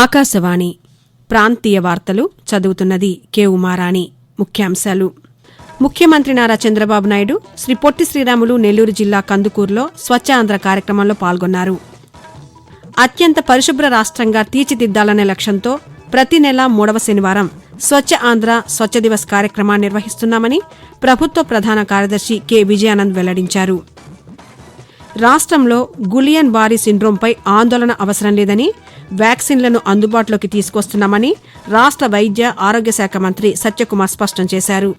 ఆకాశవాణి ప్రాంతీయ వార్తలు చదువుతున్నది కె ఉమారాణి. ముఖ్యాంశాలు. ముఖ్యమంత్రి నారా చంద్రబాబు నాయుడు శ్రీ పొట్టి శ్రీరాములు నెల్లూరు జిల్లా కందుకూరులో స్వచ్ఛ ఆంధ్ర కార్యక్రమంలో పాల్గొన్నారు. అత్యంత పరిశుభ్ర రాష్ట్రంగా తీర్చిదిద్దాలనే లక్ష్యంతో ప్రతి నెల మూడవ శనివారం స్వచ్ఛ ఆంధ్ర స్వచ్ఛ దివస్ కార్యక్రమాన్ని నిర్వహిస్తున్నామని ప్రభుత్వ ప్రధాన కార్యదర్శి కె. విజయానంద్ వెల్లడించారు. రాష్ట్రంలో గులియన్ బారీ సిండ్రోంపై ఆందోళన అవసరం లేదని వ్యాక్సిన్లను అందుబాటులోకి తీసుకొస్తున్నామని రాష్ట్ర వైద్య ఆరోగ్య శాఖ మంత్రి సత్యకుమార్ స్పష్టం చేశారు.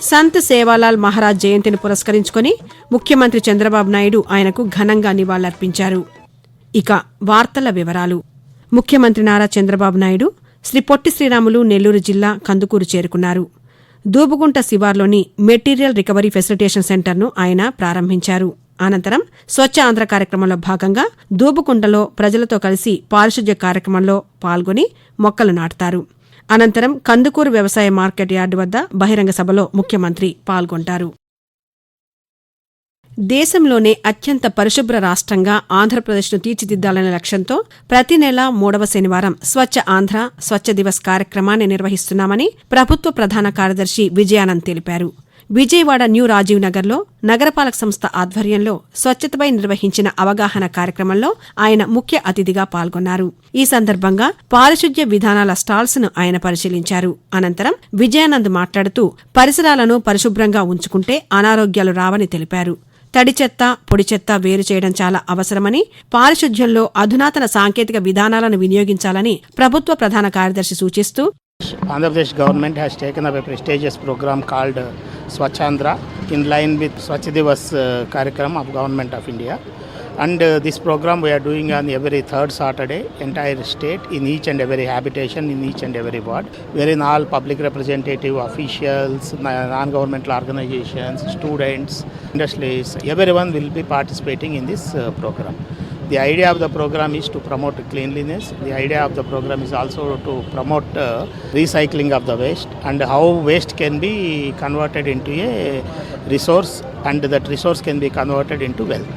సంత్ సేవాలాల్ మహారాజ్ జయంతిని పురస్కరించుకొని ముఖ్యమంత్రి చంద్రబాబు నాయుడు ఆయనకు ఘనంగా నివాళులర్పించారు. ఇక వార్తల వివరాలు. ముఖ్యమంత్రి నారా చంద్రబాబు నాయుడు శ్రీ పొట్టి శ్రీరాములు నెల్లూరు జిల్లా కందుకూరు చేరుకున్నారు. దూబుగుంట శివార్లోని మెటీరియల్ రికవరీ ఫెసిలిటేషన్ సెంటర్ను ఆయన ప్రారంభించారు. అనంతరం స్వచ్ఛ ఆంధ్ర కార్యక్రమంలో భాగంగా దూబుకుంటలో ప్రజలతో కలిసి పారిశుధ్య కార్యక్రమంలో పాల్గొని మొక్కలు నాటుతారు. అనంతరం కందుకూరు వ్యవసాయ మార్కెట్ యార్డు వద్ద బహిరంగ సభలో ముఖ్యమంత్రి పాల్గొంటారు. దేశంలోనే అత్యంత పరిశుభ్ర రాష్ట్రంగా ఆంధ్రప్రదేశ్ను తీర్చిదిద్దాలనే లక్ష్యంతో ప్రతి నెల మూడవ శనివారం స్వచ్ఛ ఆంధ్ర స్వచ్ఛ దివస్ కార్యక్రమాన్ని నిర్వహిస్తున్నామని ప్రభుత్వ ప్రధాన కార్యదర్శి విజయానంద్ తెలిపారు. విజయవాడ న్యూ రాజీవ్ నగర్లో నగరపాలక సంస్థ ఆధ్వర్యంలో స్వచ్ఛతపై నిర్వహించిన అవగాహన కార్యక్రమంలో ఆయన ముఖ్య అతిథిగా పాల్గొన్నారు. ఈ సందర్భంగా పారిశుధ్య విధానాల స్టాల్స్ను ఆయన పరిశీలించారు. అనంతరం విజయానంద్ మాట్లాడుతూ పరిసరాలను పరిశుభ్రంగా ఉంచుకుంటే అనారోగ్యాలు రావని తెలిపారు. తడి చెత్త పొడి చెత్త వేరు చేయడం చాలా అవసరమని పారిశుధ్యంలో అధునాతన సాంకేతిక విధానాలను వినియోగించాలని ప్రభుత్వ ప్రధాన కార్యదర్శి సూచిస్తూ Andhra Pradesh government has taken up a prestigious program called Swachandra in line with Swachh Divas uh, of Government of India. And uh, this program we are doing on every third Saturday, entire state, in each and every habitation, in each and every ward, wherein all public representative officials, non-governmental organizations, students, industries, everyone will be participating in this uh, program. The idea of the program is to promote cleanliness. The idea of the program is also to promote uh, recycling of the waste and how waste can be converted into a resource and that resource can be converted into wealth.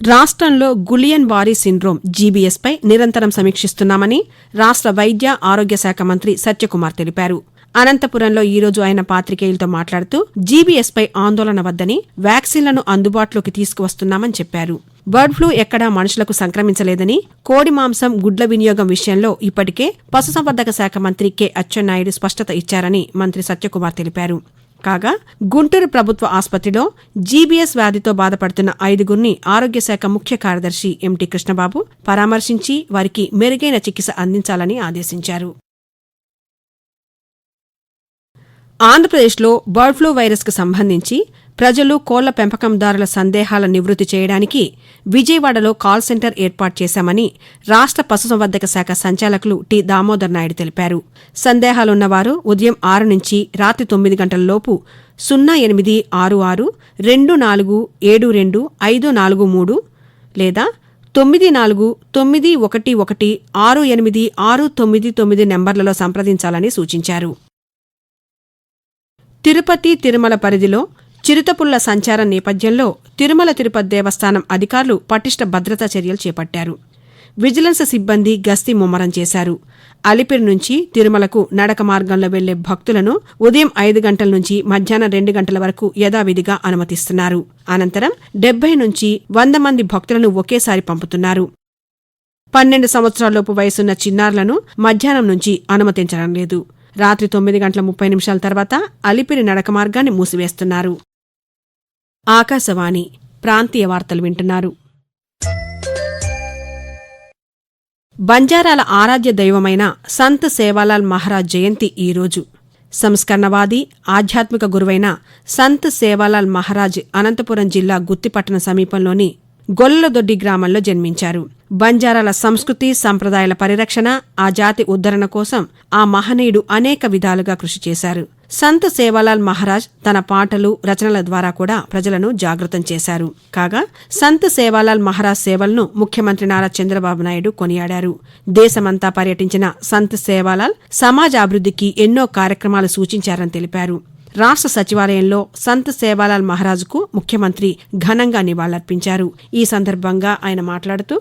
రాష్ట్రంలో Guillain Barre syndrome GBS పై నిరంతరం సమీక్షిస్తున్నామని రాష్ట్ర వైద్య ఆరోగ్య శాఖ మంత్రి సత్యకుమార్ తెలిపారు అనంతపురంలో ఈ రోజు ఆయన పాత్రికేయులతో మాట్లాడుతూ జీబీఎస్ పై ఆందోళన వద్దని వ్యాక్సిన్లను అందుబాటులోకి తీసుకువస్తున్నామని చెప్పారు బర్డ్ ఫ్లూ ఎక్కడా మనుషులకు సంక్రమించలేదని కోడి మాంసం గుడ్ల వినియోగం విషయంలో ఇప్పటికే పశుసంవర్ధక శాఖ మంత్రి కె. అచ్చెన్నాయుడు స్పష్టత ఇచ్చారని మంత్రి సత్యకుమార్ తెలిపారు. కాగా గుంటూరు ప్రభుత్వ ఆసుపత్రిలో జీబీఎస్ వ్యాధితో బాధపడుతున్న ఐదుగురిని ఆరోగ్య శాఖ ముఖ్య కార్యదర్శి ఎంటి కృష్ణబాబు పరామర్శించి వారికి మెరుగైన చికిత్స అందించాలని ఆదేశించారు. ఆంధ్రప్రదేశ్లో బర్డ్ ఫ్లూ వైరస్కు సంబంధించి ప్రజలు కోళ్ళ పెంపకందారుల సందేహాల నివృత్తి చేయడానికి విజయవాడలో కాల్ సెంటర్ ఏర్పాటు చేశామని రాష్ట్ర పశుసంవర్ధక శాఖ సంచాలకులు టి దామోదర్ నాయుడు తెలిపారు. సందేహాలున్నవారు ఉదయం ఆరు నుంచి రాత్రి తొమ్మిది గంటల లోపు సున్నా ఎనిమిది ఆరు ఆరు రెండు నాలుగు ఏడు రెండు ఐదు నాలుగు మూడు లేదా తొమ్మిది నాలుగు తొమ్మిది ఒకటి ఒకటి ఆరు ఎనిమిది ఆరు తొమ్మిది తొమ్మిది నెంబర్లలో సంప్రదించాలని సూచించారు. తిరుపతి తిరుమల పరిధిలో చిరుతపుల్ల సంచారం నేపథ్యంలో తిరుమల తిరుపతి దేవస్థానం అధికారులు పటిష్ట భద్రతా చర్యలు చేపట్టారు. విజిలెన్స్ సిబ్బంది గస్తీ ముమ్మరం చేశారు. అలిపిరి నుంచి తిరుమలకు నడక మార్గంలో వెళ్ళే భక్తులను ఉదయం ఐదు గంటల నుంచి మధ్యాహ్నం రెండు గంటల వరకు యథావిధిగా అనుమతిస్తున్నారు. అనంతరం డెబ్బై నుంచి వంద మంది భక్తులను ఒకేసారి పంపుతున్నారు. పన్నెండు సంవత్సరాలలోపు వయసున్న చిన్నారులను మధ్యాహ్నం నుంచి అనుమతించడం లేదు. రాత్రి తొమ్మిది గంటల ముప్పై నిమిషాల తర్వాత అలిపిరి నడక మార్గాన్ని మూసివేస్తున్నారు. ఆకాశవాణి ప్రాంతీయ వార్తలు వింటున్నారు. బంజారాల ఆరాధ్య దైవమైన సంత్ సేవాలాల్ మహారాజ్ జయంతి ఈరోజు సంస్కరణవాది ఆధ్యాత్మిక గురువైన సంత్ సేవాలాల్ మహారాజ్ అనంతపురం జిల్లా గుత్తిపట్టణ సమీపంలోని గొల్లదొడ్డి గ్రామంలో జన్మించారు. బంజారాల సంస్కృతి సంప్రదాయాల పరిరక్షణ ఆ జాతి ఉద్ధరణ కోసం ఆ మహనీయుడు అనేక విధాలుగా కృషి చేశారు. సంత సేవాలాల్ మహారాజ్ తన పాటలు రచనల ద్వారా కూడా ప్రజలను జాగృతం చేశారు. కాగా సంత్ సేవాలాల్ మహారాజ్ సేవలను ముఖ్యమంత్రి నారా చంద్రబాబు నాయుడు కొనియాడారు. దేశమంతా పర్యటించిన సంత్ సేవాలాల్ సమాజ అభివృద్ధికి ఎన్నో కార్యక్రమాలు సూచించారని తెలిపారు. రాష్ట్ర సచివాలయంలో సంత్ సేవాలాల్ మహారాజుకు ముఖ్యమంత్రి ఘనంగా నివాళులర్పించారు. ఈ సందర్భంగా ఆయన మాట్లాడుతూ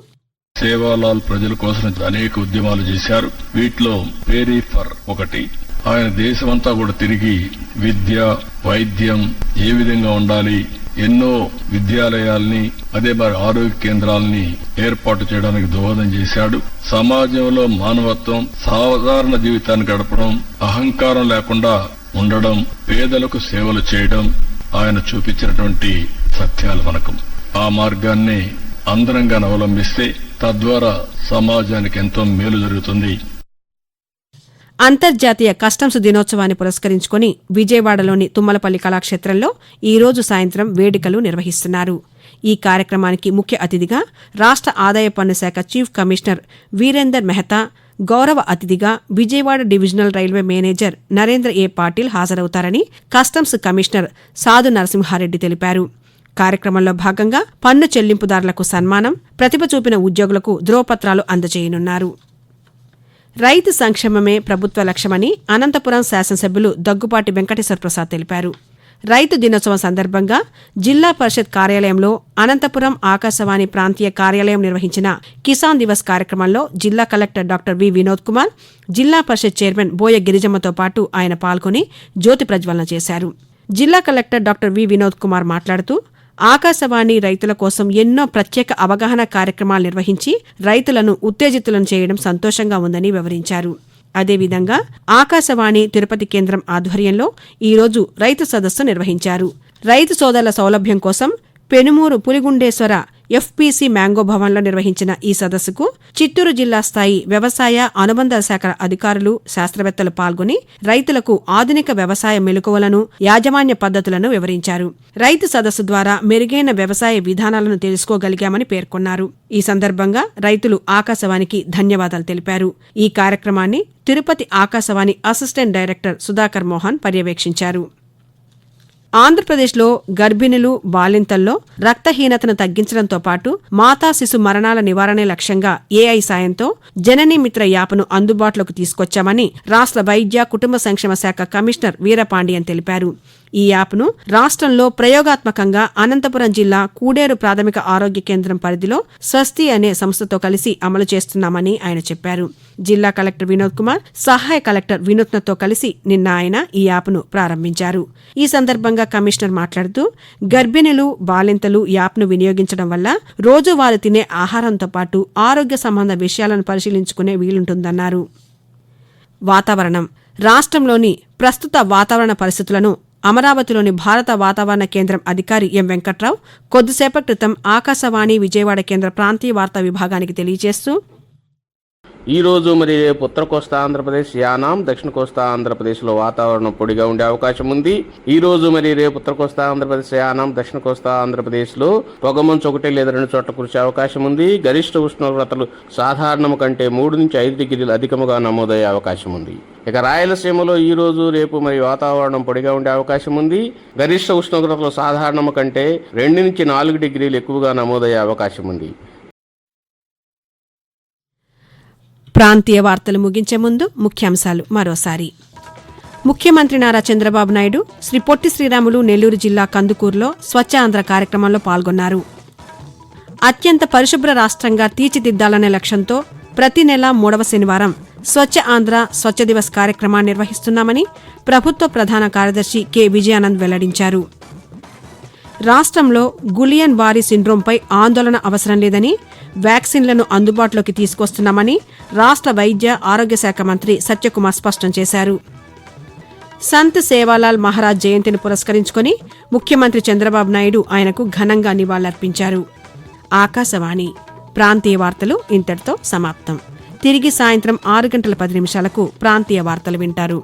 సేవాలాల్ ప్రజల కోసం అనేక ఉద్యమాలు చేశారు. వీటిలో పేరీ ఫర్ ఒకటి. ఆయన దేశమంతా కూడా తిరిగి విద్య వైద్యం ఏ విధంగా ఉండాలి ఎన్నో విద్యాలయాల్ని అదే మరి ఆరోగ్య కేంద్రాలని ఏర్పాటు చేయడానికి దోహదం చేశాడు. సమాజంలో మానవత్వం సాధారణ జీవితాన్ని గడపడం అహంకారం లేకుండా ఉండడం పేదలకు సేవలు చేయడం ఆయన చూపించినటువంటి సత్యాలు మనకు. ఆ మార్గాన్ని అందరంగా అవలంబిస్తే తద్వారా సమాజానికి ఎంతో మేలు జరుగుతుంది. అంతర్జాతీయ కస్టమ్స్ దినోత్సవాన్ని పురస్కరించుకుని విజయవాడలోని తుమ్మలపల్లి కళాక్షేత్రంలో ఈ రోజు సాయంత్రం వేడుకలు నిర్వహిస్తున్నారు. ఈ కార్యక్రమానికి ముఖ్య అతిథిగా రాష్ట్ర ఆదాయ పన్ను శాఖ చీఫ్ కమిషనర్ వీరేందర్ మెహతా గౌరవ అతిథిగా Vijayawada divisional railway manager Narendra A Patil హాజరవుతారని customs commissioner Sadhu Narasimha Reddy తెలిపారు. కార్యక్రమంలో భాగంగా పన్ను చెల్లింపుదారులకు సన్మానం ప్రతిభ చూపిన ఉద్యోగులకు ధ్రువపత్రాలు అందజేయనున్నారు. రైతు సంక్షేమమే ప్రభుత్వ లక్ష్యమని అనంతపురం శాసనసభ్యులు దగ్గుపాటి వెంకటేశ్వర ప్రసాద్ తెలిపారు. రైతు దినోత్సవం సందర్భంగా జిల్లా పరిషత్ కార్యాలయంలో అనంతపురం ఆకాశవాణి ప్రాంతీయ కార్యాలయం నిర్వహించిన కిసాన్ దివస్ కార్యక్రమంలో జిల్లా collector doctor V Vinod Kumar Zilla Parishad chairman బోయ గిరిజమ్మతో పాటు ఆయన పాల్గొని జ్యోతి ప్రజ్వలన చేశారు. జిల్లా collector doctor V Vinod Kumar మాట్లాడుతూ ఆకాశవాణి రైతుల కోసం ఎన్నో ప్రత్యేక అవగాహన కార్యక్రమాలు నిర్వహించి రైతులను ఉత్తేజితులను చేయడం సంతోషంగా ఉందని వివరించారు. అదేవిధంగా ఆకాశవాణి తిరుపతి కేంద్రం ఆధ్వర్యంలో ఈరోజు రైతు సదస్సు నిర్వహించారు. రైతు సోదరుల సౌలభ్యం కోసం పెనుమూరు పులిగుండేశ్వర ఎఫ్పీసీ మ్యాంగో భవన్లో నిర్వహించిన ఈ సదస్సుకు చిత్తూరు జిల్లా స్థాయి వ్యవసాయ అనుబంధ శాఖల అధికారులు శాస్త్రవేత్తలు పాల్గొని రైతులకు ఆధునిక వ్యవసాయ మెలకువలను యాజమాన్య పద్ధతులను వివరించారు. రైతు సదస్సు ద్వారా మెరుగైన వ్యవసాయ విధానాలను తెలుసుకోగలిగామని పేర్కొన్నారు. ఈ సందర్భంగా రైతులు ఆకాశవాణికి ధన్యవాదాలు తెలిపారు. ఈ కార్యక్రమాన్ని తిరుపతి ఆకాశవాణి అసిస్టెంట్ డైరెక్టర్ సుధాకర్ మోహన్ పర్యవేక్షించారు. ఆంధ్రప్రదేశ్లో గర్భిణులు బాలింతల్లో రక్తహీనతను తగ్గించడంతో పాటు మాతా శిశు మరణాల నివారణే లక్ష్యంగా ఏఐ సాయంతో జననీ మిత్ర యాప్ను అందుబాటులోకి తీసుకొచ్చామని రాష్ట్ర వైద్య కుటుంబ సంక్షేమ శాఖ కమిషనర్ వీరపాండియన్ తెలిపారు. ఈ యాప్ను రాష్ట్రంలో ప్రయోగాత్మకంగా అనంతపురం జిల్లా కూడేరు ప్రాథమిక ఆరోగ్య కేంద్రం పరిధిలో స్వస్తి అనే సంస్థతో కలిసి అమలు చేస్తున్నామని ఆయన చెప్పారు. జిల్లా కలెక్టర్ వినోద్ కుమార్ సహాయ కలెక్టర్ వినూత్నతో కలిసి నిన్న ఆయన ఈ యాప్ను ప్రారంభించారు. ఈ సందర్భంగా కమిషనర్ మాట్లాడుతూ గర్భిణులు బాలింతలు యాప్ను వినియోగించడం వల్ల రోజువారీ తినే ఆహారంతో పాటు ఆరోగ్య సంబంధ విషయాలను పరిశీలించుకునే వీలుంటుందన్నారు. వాతావరణం. రాష్ట్రంలోని ప్రస్తుత వాతావరణ పరిస్థితులను అమరావతిలోని భారత వాతావరణ కేంద్రం అధికారి ఎం వెంకట్రావు కొద్దిసేపటి క్రితం ఆకాశవాణి విజయవాడ కేంద్ర ప్రాంతీయ వార్తా విభాగానికి తెలియజేస్తూ ఈరోజు మరి రేపు ఉత్తర కోస్తా ఆంధ్రప్రదేశ్ యానాం దక్షిణ కోస్తా ఆంధ్రప్రదేశ్లో వాతావరణం పొడిగా ఉండే అవకాశం ఉంది. ఈ రోజు మరి రేపు ఉత్తర కోస్తా ఆంధ్రప్రదేశ్ యానాం దక్షిణ కోస్తా ఆంధ్రప్రదేశ్లో పొగమంచు ఒకటి లేదా రెండు చోట్ల కురిసే అవకాశం ఉంది. గరిష్ట ఉష్ణోగ్రతలు సాధారణం కంటే మూడు నుంచి ఐదు డిగ్రీలు అధికముగా నమోదయ్యే అవకాశం ఉంది. ఇక రాయలసీమలో ఈ రోజు రేపు మరి వాతావరణం పొడిగా ఉండే అవకాశం ఉంది. గరిష్ట ఉష్ణోగ్రతలు సాధారణం కంటే రెండు నుంచి నాలుగు డిగ్రీలు ఎక్కువగా నమోదయ్యే అవకాశం ఉంది. ప్రాంతీయ వార్తలు ముగించే ముందు ముఖ్యాంశాలు మరోసారి. ముఖ్యమంత్రి నారా చంద్రబాబు నాయుడు శ్రీ పొట్టి శ్రీరాములు నెల్లూరు జిల్లా కందుకూరులో స్వచ్ఛ ఆంధ్ర కార్యక్రమంలో పాల్గొన్నారు. అత్యంత పరిశుభ్ర రాష్ట్రంగా తీర్చిదిద్దాలనే లక్ష్యంతో ప్రతి నెల మూడవ శనివారం స్వచ్ఛ ఆంధ్ర స్వచ్ఛ దివస్ కార్యక్రమాన్ని నిర్వహిస్తున్నామని ప్రభుత్వ ప్రధాన కార్యదర్శి కె విజయానంద్ వెల్లడించారు. రాష్ట్రంలో గులియన్ బారీ సిండ్రోంపై ఆందోళన అవసరం లేదని వ్యాక్సిన్లను అందుబాటులోకి తీసుకొస్తున్నామని రాష్ట్ర వైద్య ఆరోగ్య శాఖ మంత్రి సత్యకుమార్ స్పష్టం చేశారు. సంత్ సేవాలాల్ మహారాజ్ జయంతిని పురస్కరించుకుని ముఖ్యమంత్రి చంద్రబాబు నాయుడు ఆయనకు ఘనంగా నివాళులర్పించారు. ఆకాశవాణి. ప్రాంతీయ వార్తలు ఇంతటితో సమాప్తం. తిరిగి సాయంత్రం ఆరు గంటల పది నిమిషాలకు ప్రాంతీయ వార్తలు వింటారు.